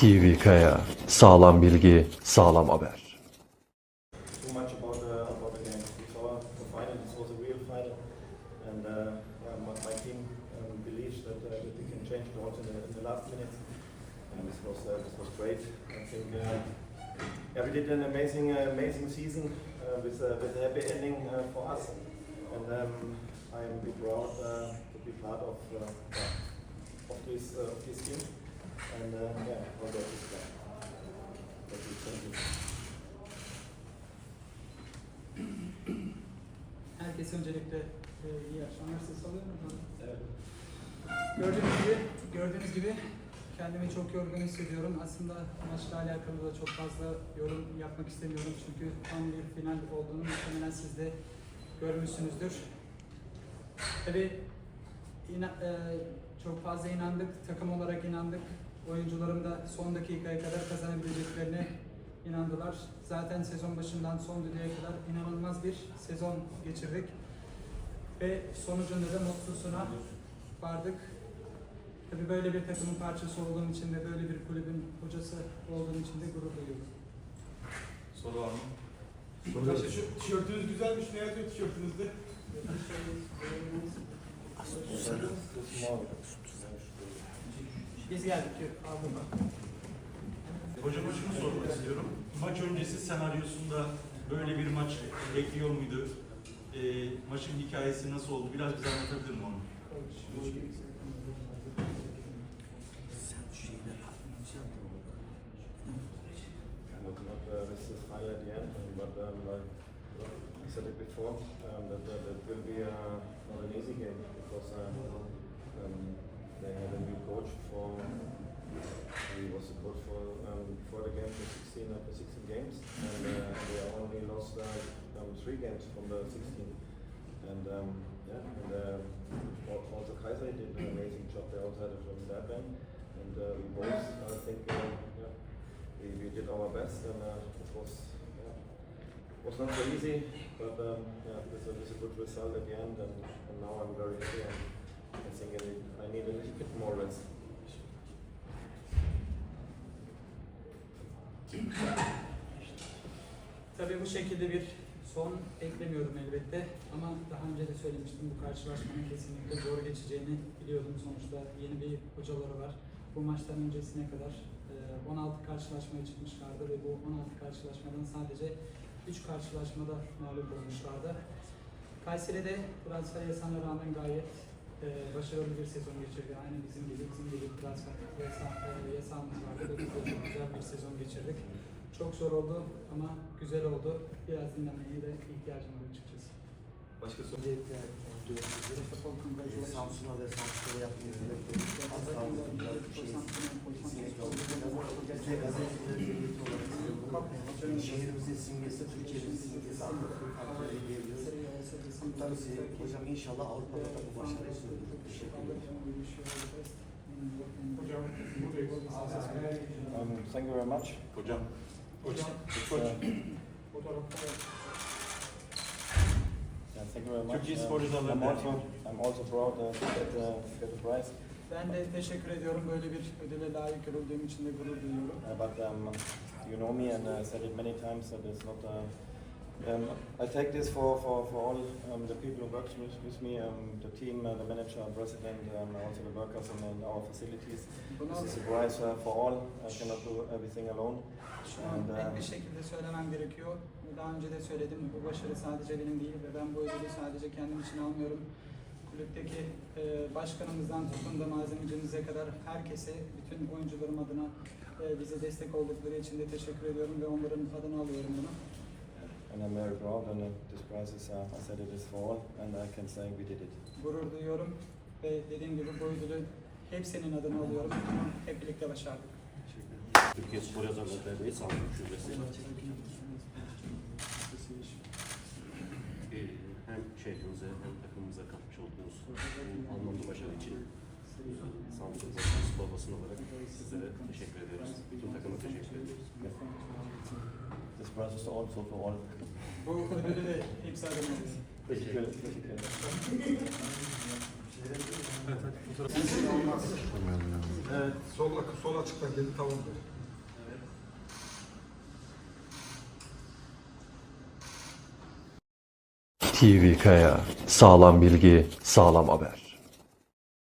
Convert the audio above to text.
TV Kaya. Sağlam bilgi, sağlam haber. yeah, we. And uh, yeah, all that is thank you. Thank you. Herkese öncelikle e, iyi akşamlar ses alıyor mu? Gördüğünüz gibi, gördüğünüz gibi kendimi çok yorgun hissediyorum. Aslında maçla alakalı da çok fazla yorum yapmak istemiyorum çünkü tam bir final olduğunu muhtemelen siz de görmüşsünüzdür. Tabii ina- e, çok fazla inandık, takım olarak inandık. Oyuncularım da son dakikaya kadar kazanabileceklerine inandılar. Zaten sezon başından son düdüğe kadar inanılmaz bir sezon geçirdik. Ve sonucunda da mutlusuna vardık. Tabii böyle bir takımın parçası olduğum için ve böyle bir kulübün hocası olduğum için de gurur duyuyorum. Soru var mı? Şu tişörtünüz güzelmiş. Ne yazıyor tişörtünüzde? Biz geldik ki Avrupa. Hocama şunu sormak istiyorum. Maç öncesi senaryosunda böyle bir maç bekliyor muydu? Ee, maçın hikayesi nasıl oldu? Biraz bize anlatabilir mi onu? Uh, um, like I said it before, um, that, that, that will be uh, not an easy game because um, um, three games from the 16. And um, yeah, and uh, also Kaiser did an amazing job. They also that band, and uh, we both I think uh, yeah, we, we did our best, and uh, it was yeah, was not so easy, but um, yeah, this was a good result at the end, and, and now I'm very happy. I think I need, I need a little bit more rest. Tabii bu şekilde bir son beklemiyorum elbette ama daha önce de söylemiştim bu karşılaşmanın kesinlikle zor geçeceğini biliyordum. Sonuçta yeni bir hocaları var. Bu maçtan öncesine kadar e, 16 karşılaşmaya çıkmışlardı ve bu 16 karşılaşmadan sadece 3 karşılaşmada mağlup olmuşlardı. Kayseri'de transfer yasağına rağmen gayet e, başarılı bir sezon geçirdi. Aynı bizim gibi, bizim gibi transfer yasa- e, yasağımız vardı ve biz de güzel bir sezon geçirdik. Çok zor oldu ama güzel oldu. Biraz dinlenmeye de ihtiyacım var açıkçası. Başka soru. Öncelikle e, Samsun'a ve Şehrimizin simgesi, Türkiye'nin simgesi Atatürk diyebiliyoruz. Tabii hocam inşallah Avrupa'da da bu başarıyı sürdürür. Teşekkür ederim. Hocam buradayız. Um, thank you very much. Hocam. Hocam. It's, Fotoğrafta yeah, thank you very much. Turkey sporcular I'm derneği. also I'm also proud uh, to get, uh, to get the prize. Ben de teşekkür ediyorum. Böyle bir ödüle layık görüldüğüm için de gurur duyuyorum. Uh, but um, you know me, and uh, I said it many times that it's not. Uh, um, I take this for, for, for all um, the people who work with, with me, um, the team, uh, the manager, president, um, also the workers in, in our facilities. This is a prize uh, for all. I cannot do everything alone. şunu net um, bir şekilde söylemem gerekiyor. Daha önce de söyledim. Bu başarı sadece benim değil ve ben bu ödülü sadece kendim için almıyorum. Kulüpteki e, başkanımızdan tutun da malzemecimize kadar herkese, bütün oyuncularım adına e, bize destek oldukları için de teşekkür ediyorum ve onların adına alıyorum bunu. And I'm very proud, and uh, this prize is, uh, I said it is for all, and I can say we did it. Gurur duyuyorum ve dediğim gibi bu ödülü hepsinin adına alıyorum. Hep birlikte başardık. Türkiye Spor Yazarları Derneği Samsun Şubesi. Hem şehrimize hem takımımıza katmış olduğunuz bu anlamlı başarı için Samsun basın olarak sizlere teşekkür ediyoruz. Bütün takıma teşekkür ediyoruz. This process also for all. Bu ödülü de imza edemeliyiz. Teşekkür ederim. Teşekkür ederim. Evet, sol, sol açıktan gelin tamamdır. TV Kaya. Sağlam bilgi, sağlam haber.